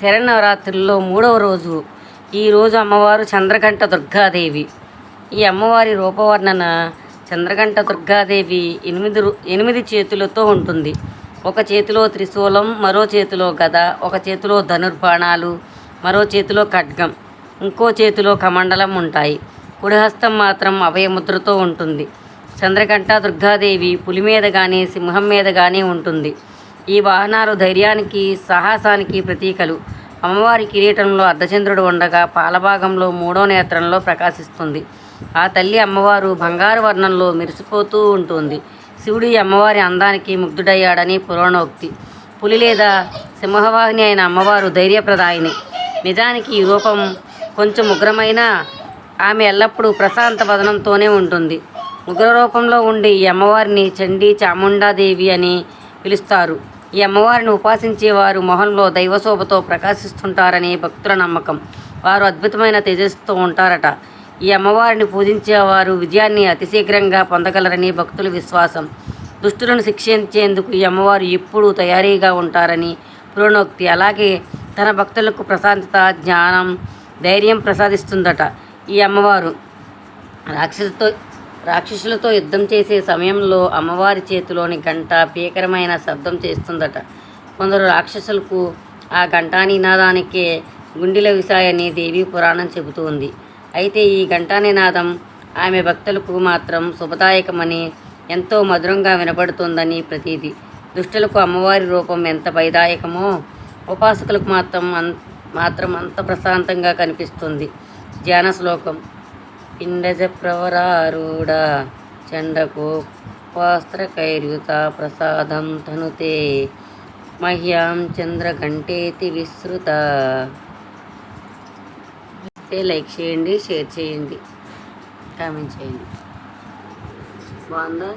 శరణవరాత్రుల్లో మూడవ రోజు. ఈ రోజు అమ్మవారు చంద్రకంఠ దుర్గాదేవి. ఈ అమ్మవారి రూపవర్ణన చంద్రకంఠ దుర్గాదేవి ఎనిమిది రు- ఎనిమిది చేతులతో ఉంటుంది. ఒక చేతిలో త్రిశూలం మరో చేతిలో గద ఒక చేతిలో ధనుర్బాణాలు మరో చేతిలో ఖడ్గం ఇంకో చేతిలో కమండలం ఉంటాయి. కుడిహస్తం మాత్రం అభయముద్రతో ఉంటుంది. చంద్రకంఠ దుర్గాదేవి పులి మీద కానీ సింహం మీద కానీ ఉంటుంది. ఈ వాహనాలు ధైర్యానికి సాహసానికి ప్రతీకలు. అమ్మవారి కిరీటంలో అర్ధచంద్రుడు ఉండగా పాలభాగంలో మూడో నేత్రంలో ప్రకాశిస్తుంది. ఆ తల్లి అమ్మవారు బంగారు వర్ణంలో మెరిసిపోతూ ఉంటుంది. శివుడు అమ్మవారి అందానికి ముగ్ధుడయ్యాడని పురాణోక్తి. పులి లేదా సింహవాహిని అయిన అమ్మవారు ధైర్యప్రదాయిని. నిజానికి ఈ రూపం కొంచెం ఉగ్రమైన ఆమె ఎల్లప్పుడూ ప్రశాంత వదనంతోనే ఉంటుంది. ఉగ్ర రూపంలో ఉండి ఈ అమ్మవారిని చండీ చాముండాదేవి అని పిలుస్తారు. ఈ అమ్మవారిని ఉపాసించేవారు మొహంలో దైవశోభతో ప్రకాశిస్తుంటారని భక్తుల నమ్మకం. వారు అద్భుతమైన తేజస్సుతో ఉంటారట. ఈ అమ్మవారిని పూజించేవారు విజయాన్ని అతిశీఘ్రంగా పొందగలరని భక్తుల విశ్వాసం. దుష్టులను శిక్షించేందుకు ఈ అమ్మవారు ఎప్పుడూ తయారీగా ఉంటారని పురోణోక్తి అలాగే తన భక్తులకు ప్రశాంతత జ్ఞానం ధైర్యం ప్రసాదిస్తుందట ఈ అమ్మవారు. రాక్షసుతో రాక్షసులతో యుద్ధం చేసే సమయంలో అమ్మవారి చేతిలోని గంట భీకరమైన శబ్దం చేస్తుందట. కొందరు రాక్షసులకు ఆ ఘంటా నినాదానికే గుండెల విసాయని దేవి పురాణం చెబుతోంది అయితే ఈ ఘంటా నినాదం ఆమె భక్తులకు మాత్రం శుభదాయకమని ఎంతో మధురంగా వినబడుతుందని ప్రతీది దుష్టులకు అమ్మవారి రూపం ఎంత భయదాయకమో ఉపాసకులకు మాత్రం మాత్రం అంత ప్రశాంతంగా కనిపిస్తుంది. ధ్యాన శ్లోకం. పిండజ ప్రవరారూఢ చండకోపాస్త్రకైర్యుత ప్రసాదం తనుతే. మహ్యాం చంద్రకంఠేతి విస్తృత లైక్ చేయండి షేర్ చేయండి కామెంట్ చేయండి. బాగుందా?